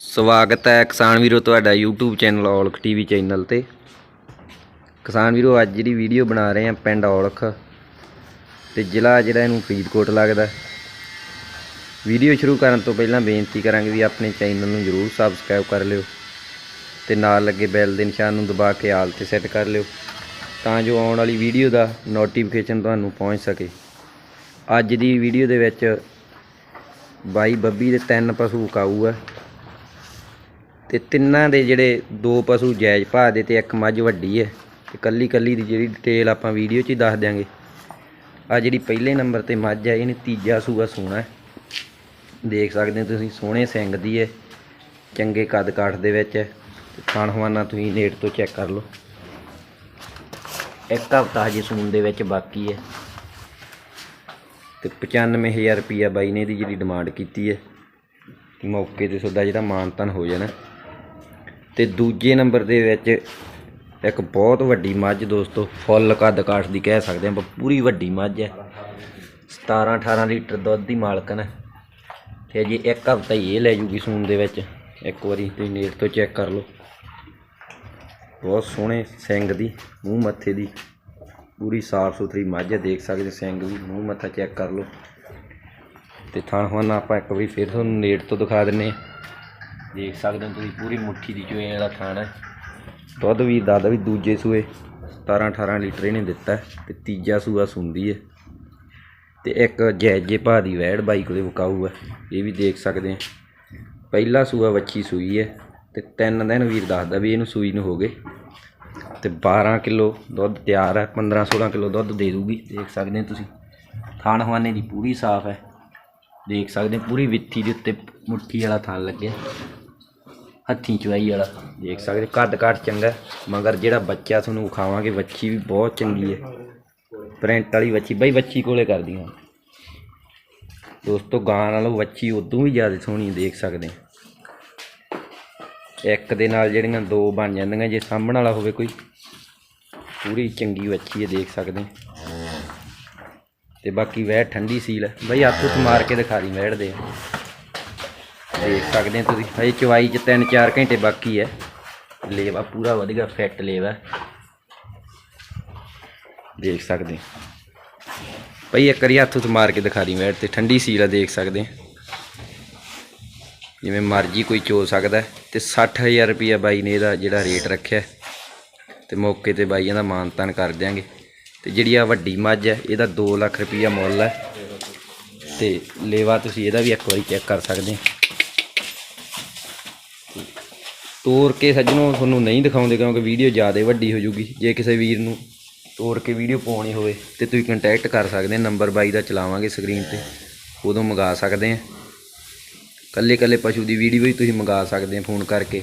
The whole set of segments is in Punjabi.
ਸਵਾਗਤ ਹੈ ਕਿਸਾਨ ਵੀਰੋ ਤੁਹਾਡਾ YouTube channel Aulakh TV channel ਤੇ। ਕਿਸਾਨ ਵੀਰੋ, ਅੱਜ ਜਿਹੜੀ ਵੀਡੀਓ ਬਣਾ ਰਹੇ ਆ ਪਿੰਡ ਔਲਖ ਤੇ ਜ਼ਿਲ੍ਹਾ ਜਿਹੜਾ ਇਹਨੂੰ ਫਰੀਦਕੋਟ ਲੱਗਦਾ ਵੀਡੀਓ ਸ਼ੁਰੂ ਕਰਨ ਤੋਂ ਪਹਿਲਾਂ ਬੇਨਤੀ ਕਰਾਂਗੇ ਵੀ ਆਪਣੇ ਚੈਨਲ ਨੂੰ ਜਰੂਰ ਸਬਸਕ੍ਰਾਈਬ ਕਰ ਲਿਓ ਤੇ ਨਾਲ ਲੱਗੇ ਬੈਲ ਦੇ ਨਿਸ਼ਾਨ ਨੂੰ ਦਬਾ ਕੇ ਆਲ ਤੇ ਸੈੱਟ ਕਰ ਲਿਓ ਤਾਂ ਜੋ ਆਉਣ ਵਾਲੀ ਵੀਡੀਓ ਦਾ ਨੋਟੀਫਿਕੇਸ਼ਨ ਤੁਹਾਨੂੰ ਪਹੁੰਚ ਸਕੇ। ਅੱਜ ਦੀ ਵੀਡੀਓ ਦੇ ਵਿੱਚ ਬਾਈ ਬੱਬੀ ਦੇ ਤਿੰਨ ਪਸ਼ੂ ਕਾਊ ਆ ਤੇ ਤਿੰਨਾਂ ਦੇ ਜਿਹੜੇ ਦੋ ਪਸ਼ੂ ਜਾਇਜ਼ ਭਾਅ ਦੇ ਤੇ ਇੱਕ ਮੱਝ ਵੱਡੀ ਹੈ। ਤੇ ਕੱਲੀ ਕੱਲੀ ਦੀ ਜਿਹੜੀ ਡਿਟੇਲ ਆਪਾਂ ਵੀਡੀਓ 'ਚ ਹੀ ਦੱਸ ਦਿਆਂਗੇ। ਆ ਜਿਹੜੀ ਪਹਿਲੇ ਨੰਬਰ ਤੇ ਮੱਝ ਹੈ, ਇਹਨੇ ਤੀਜਾ ਸੂਆ ਸੋਣਾ ਹੈ। ਦੇਖ ਸਕਦੇ ਹੋ ਤੁਸੀਂ, ਸੋਹਣੇ ਸਿੰਗ ਦੀ ਹੈ। ਚੰਗੇ ਕੱਦ ਕਾਠ ਦੇ ਵਿੱਚ ਹੈ। ਤੇ ਖਾਣ ਹਵਾਨਾ ਤੁਸੀਂ ਨੇਟ ਤੋਂ ਚੈੱਕ ਕਰ ਲਓ। ਇੱਕ ਹਫ਼ਤਾ ਹਜੇ ਸੂਨ ਦੇ ਵਿੱਚ ਬਾਕੀ ਹੈ। ਤੇ 95000 ਰੁਪਈਆ ਬਾਈ ਨੇ ਇਹਦੀ ਜਿਹੜੀ ਡਿਮਾਂਡ ਕੀਤੀ ਹੈ। ਮੌਕੇ ਤੇ ਤੁਹਾਡਾ ਜਿਹੜਾ ਮਾਨਤਨ ਹੋ ਜਾਣਾ। ਤੇ ਦੂਜੇ ਨੰਬਰ ਦੇ ਵਿੱਚ ਇੱਕ ਬਹੁਤ ਵੱਡੀ ਮੱਝ ਦੋਸਤੋ, ਫੁੱਲ ਕੱਦ ਕਾਠ ਦੀ ਕਹਿ ਸਕਦੇ ਆਪਾਂ ਪੂਰੀ ਵੱਡੀ ਮੱਝ ਹੈ। 17 18 ਲੀਟਰ ਦੁੱਧ ਦੀ ਮਾਲਕਣ ਹੈ। ਤੇ ਅਜੇ ਇੱਕ ਹਫ਼ਤਾ ਹੀ ਇਹ ਲੈ ਜੂਗੀ ਸੂਣ ਦੇ ਵਿੱਚ। ਇੱਕ ਵਾਰੀ ਤੁਸੀਂ ਨੇੜ ਤੋਂ ਚੈੱਕ ਕਰ ਲਓ। ਬਹੁਤ ਸੋਹਣੇ ਸਿੰਗ ਦੀ, ਮੂੰਹ ਮੱਥੇ ਦੀ ਪੂਰੀ ਸਾਫ਼ ਸੁਥਰੀ ਮੱਝ ਹੈ, ਦੇਖ ਸਕਦੇ ਸਿੰਗ ਵੀ, ਮੂੰਹ ਮੱਥਾ ਚੈੱਕ ਕਰ ਲਓ। ਤੇ ਥਾਂ ਹੁਣ ਆਪਾਂ ਇੱਕ ਵਾਰੀ ਫਿਰ ਤੁਹਾਨੂੰ ਨੇੜ ਤੋਂ ਦਿਖਾ ਦਿੰਨੇ ਹਾਂ। ਦੇਖ ਸਕਦੇ ਹੋ ਤੁਸੀਂ ਪੂਰੀ ਮੁੱਠੀ ਦੀ ਚੋਏ ਵਾਲਾ ਥਾਣਾ ਹੈ। ਦੁੱਧ ਵੀ ਦਾਦਾ ਵੀ ਦੂਜੇ ਸੂਏ 17 18 ਲੀਟਰ ਇਹਨੇ ਦਿੱਤਾ ਹੈ ਤੇ ਤੀਜਾ ਸੂਆ ਸੁੰਦੀ ਹੈ। ਤੇ ਇੱਕ ਜੈਜੇ ਭਾ ਦੀ ਵੈੜ ਬਾਈ ਕੋਲੇ ਵਕਾਊ ਹੈ, ਇਹ ਵੀ ਦੇਖ ਸਕਦੇ ਆ ਪਹਿਲਾ ਸੂਆ ਵੱਛੀ ਸੂਈ ਹੈ ਤੇ ਤਿੰਨ ਦਿਨ ਵੀਰ ਦੱਸਦਾ ਵੀ ਇਹਨੂੰ ਸੂਈ ਨੂੰ ਹੋ ਗਏ। ਤੇ 12 ਕਿਲੋ ਦੁੱਧ ਤਿਆਰ ਹੈ 15 16 ਕਿਲੋ ਦੁੱਧ ਦੇ ਦੂਗੀ। ਦੇਖ ਸਕਦੇ ਹੋ ਤੁਸੀਂ ਥਾਣ ਹਵਾਨੇ ਦੀ ਪੂਰੀ ਸਾਫ਼ ਹੈ। ਦੇਖ ਸਕਦੇ ਪੂਰੀ ਵਿੱਥੀ ਦੇ ਉੱਤੇ ਮੁੱਠੀ ਵਾਲਾ ਥਾਣ ਲੱਗਿਆ। ਹੱਥੀਂ ਚਵਾਈ ਵਾਲਾ ਦੇਖ ਸਕਦੇ ਹੋ, ਕੱਦ ਕਾਠ ਚੰਗਾ ਮਗਰ ਜਿਹੜਾ ਬੱਚਾ ਤੁਹਾਨੂੰ ਵਿਖਾਵਾਂਗੇ ਵੱਛੀ ਵੀ ਬਹੁਤ ਚੰਗੀ ਹੈ। ਪ੍ਰਿੰਟ ਵਾਲੀ ਵੱਛੀ ਬਈ ਵੱਛੀ ਕੋਲੇ ਕਰਦੀ ਹਾਂ। ਦੋਸਤੋ ਗਾਂ ਨਾਲੋਂ ਵੱਛੀ ਉਦੋਂ ਵੀ ਜ਼ਿਆਦਾ ਸੋਹਣੀ ਦੇਖ ਸਕਦੇ ਇੱਕ ਦੇ ਨਾਲ ਜਿਹੜੀਆਂ ਦੋ ਬਣ ਜਾਂਦੀਆਂ ਜੇ ਸਾਹਮਣ ਵਾਲਾ ਹੋਵੇ ਕੋਈ ਪੂਰੀ ਚੰਗੀ ਵੱਛੀ ਹੈ ਦੇਖ ਸਕਦੇ ਹੋ। ਤੇ ਬਾਕੀ ਵਹਿ ਠੰਡੀ ਸੀਲ ਹੈ। ਬਈ ਹੱਥ ਮਾਰ ਕੇ ਦਿਖਾ ਦੀ ਵਹਿੜ ਦੇ ਦੇਖ ਸਕਦੇ ਤੁਸੀਂ। ਹਜੇ ਚਵਾਈ ਚ 3-4 ਘੰਟੇ ਬਾਕੀ ਹੈ ਲੇਵਾ ਪੂਰਾ ਵਧੀਆ ਫਿੱਟ ਲੇਵਾ ਦੇਖ ਸਕਦੇ ਹੋ। ਬਈ ਇੱਕ ਵਾਰੀ ਹੱਥ ਉੱਤ ਮਾਰ ਕੇ ਦਿਖਾ ਦੀ ਵਹਿੜ ਤੇ ਠੰਡੀ ਸੀਲ ਹੈ ਦੇਖ ਸਕਦੇ ਜਿਵੇਂ ਮਰਜ਼ੀ ਕੋਈ ਚੋ ਸਕਦਾ ਹੈ ਤੇ 60000 ਰੁਪਿਆ ਬਾਈ ਨੇ ਇਹਦਾ ਜਿਹੜਾ ਰੇਟ ਰੱਖਿਆ ਹੈ ਤੇ ਮੌਕੇ ਤੇ ਬਾਈਆਂ ਦਾ ਮਾਨਤਾਨ ਕਰ ਦਿਆਂਗੇ। ਤੇ ਜਿਹੜੀ ਆ ਵੱਡੀ ਮੱਝ ਹੈ ਇਹਦਾ 2 ਲੱਖ ਰੁਪਈਆ ਮੁੱਲ ਹੈ ਤੇ ਲੇਵਾ ਤੁਸੀਂ ਇਹਦਾ ਵੀ ਇੱਕ ਵਾਰੀ ਚੈੱਕ ਕਰ ਸਕਦੇ ਹੋ। ਤੋੜ ਕੇ ਸੱਜਣੋ ਤੁਹਾਨੂੰ ਨਹੀਂ ਦਿਖਾਉਂਦੇ ਕਿਉਂਕਿ ਵੀਡੀਓ ਜ਼ਿਆਦਾ ਵੱਡੀ ਹੋ ਜੂਗੀ। ਜੇ ਕਿਸੇ ਵੀਰ ਨੂੰ ਤੋੜ ਕੇ ਵੀਡੀਓ ਪਾਉਣੀ ਹੋਵੇ ਤੇ ਤੁਸੀਂ ਕੰਟੈਕਟ ਕਰ ਸਕਦੇ ਨੰਬਰ ਬਾਈ ਦਾ ਚਲਾਵਾਂਗੇ ਸਕਰੀਨ ਤੇ ਉਦੋਂ ਮੰਗਾ ਸਕਦੇ ਆ। ਕੱਲੇ ਕੱਲੇ ਪਸ਼ੂ ਦੀ ਵੀਡੀਓ ਵੀ ਤੁਸੀਂ ਮੰਗਾ ਸਕਦੇ ਆ ਫੋਨ ਕਰਕੇ।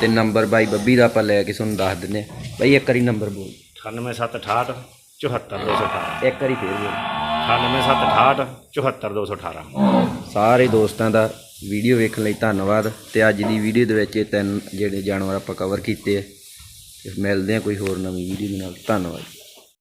ਤੇ ਨੰਬਰ ਬਾਈ ਬੱਬੀ ਦਾ ਆਪਾਂ ਲੈ ਕੇ ਤੁਹਾਨੂੰ ਦੱਸ ਦਿੰਦੇ ਆ। ਬਾਈ ਇੱਕ ਵਾਰੀ ਨੰਬਰ ਬੋਲ। 98768 74218 ਇੱਕ ਵਾਰੀ ਫੇਰ ਬੋਲ। 98768 74218 ਸਾਰੇ ਦੋਸਤਾਂ ਦਾ ਵੀਡੀਓ ਵੇਖਣ ਲਈ ਧੰਨਵਾਦ ਤੇ ਅੱਜ ਦੀ ਵੀਡੀਓ ਦੇ ਵਿੱਚ ਇਹ ਤਿੰਨ ਜਿਹੜੇ ਜਾਨਵਰ ਆਪਾਂ ਕਵਰ ਕੀਤੇ ਆ। ਤੇ ਮਿਲਦੇ ਆ ਕੋਈ ਹੋਰ ਨਵੀਂ ਵੀਡੀਓ ਦੇ ਨਾਲ। ਧੰਨਵਾਦ